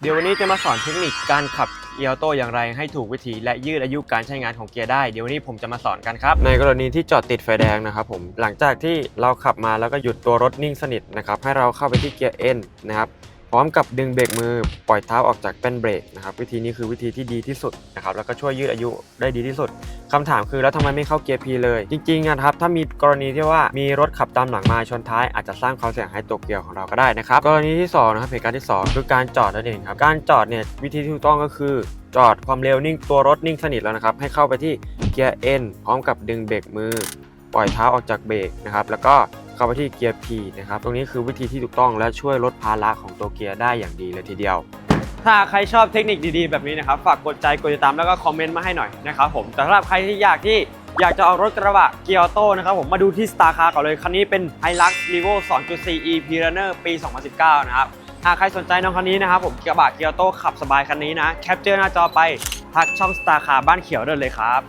เดี๋ยววันนี้จะมาสอนเทคนิคการขับเกียร์ออโต้อย่างไรให้ถูกวิธีและยืดอายุการใช้งานของเกียร์ได้ เดี๋ยววันนี้ผมจะมาสอนกันครับ ในกรณีที่จอดติดไฟแดงนะครับผมหลังจากที่เราขับมาแล้วก็หยุดตัวรถนิ่งสนิทนะครับให้เราเข้าไปที่เกียร์ N นะครับ พร้อมกับดึงเบรกมือปล่อยเท้าออกจากแป้นเบรกนะครับวิธีนี้คือวิธีที่ดีที่สุดนะครับแล้วก็ช่วยยืดอายุได้ดีที่สุดคำถามคือแล้วทำไมไม่เข้าเกียร์ P เลย จริงๆนะครับถ้ามีกรณีที่ว่ามีรถขับตามหลังมาชนท้ายอาจจะสร้างความเสี่ยงให้ตัวเกียร์ของเราก็ได้นะครับกรณีที่สองนะครับเหตุการณ์ที่สองคือการจอดนั่นเองครับการจอดเนี่ยวิธีที่ถูกต้องก็คือจอดความเร็วนิ่งตัวรถนิ่งสนิทแล้วนะครับให้เข้าไปที่เกียร์ N พร้อมกับดึงเบรกมือ ปล่อยเท้าออกจากเบรกนะครับแล้วก็ เข้าไปที่เกียร์ P นะครับ ตรงนี้คือวิธีที่ถูกต้องและช่วยลดภาระของตัวเกียร์ได้อย่างดีเลยทีเดียว ถ้าใครชอบเทคนิคดีๆ แบบนี้นะครับ ฝากกดใจกดติดตามแล้วก็คอมเมนต์มาให้หน่อยนะครับผม แต่สำหรับใครที่อยากที่อยากจะเอารถกระบะเกียร์ออโต้นะครับผมมาดูที่ Star Car ก่อนเลย คันนี้เป็น Hilux Revo 2.4 EP Runner ปี 2019 นะครับหากใครสนใจน้องคันนี้นะครับผมกระบะเกียร์ออโต้ขับสบายคันนี้นะ แคปเจอร์หน้าจอไป ทักช่อง Star Car บ้านเขียวได้เลยครับ